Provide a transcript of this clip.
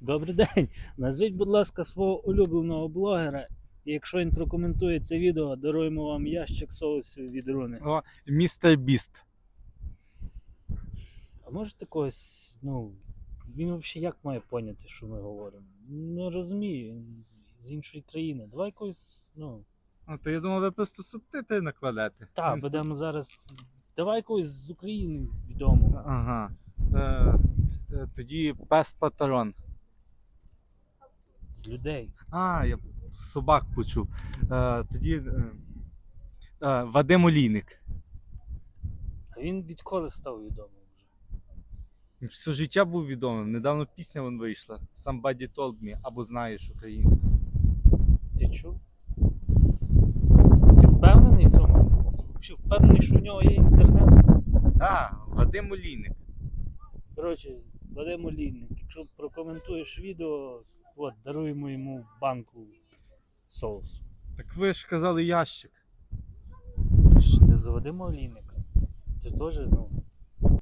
Добрий день. Назвіть, будь ласка, свого улюбленого блогера. І якщо він прокоментує це відео, даруємо вам ящик соусів від руни. О, містер Біст. А можете когось, ну, він взагалі як має поняти, що ми говоримо? Не розумію, він з іншої країни. Давай когось, ну. Ну, то я думав, ви просто субтитри накладете. Так, будемо зараз. Давай когось з України відомого. Ага. Е, е, тоді пес патрон. З людей. А, я собак почув. Е, тоді е, е, Вадим Олійник. А він відколи став відомим вже? Все життя був відомим. Недавно пісня вон вийшла. Somebody told me, або знаєш українською. Ти чув? Ти впевнений в цьому? Ти впевнений, що в нього є інтернет? Так, Вадим Олійник. Коротше, Вадим Олійник, якщо прокоментуєш відео, от, даруємо йому банку соусу. Так ви ж казали ящик. Ти ж не заведемо Олійника. Ти ж теж, ну,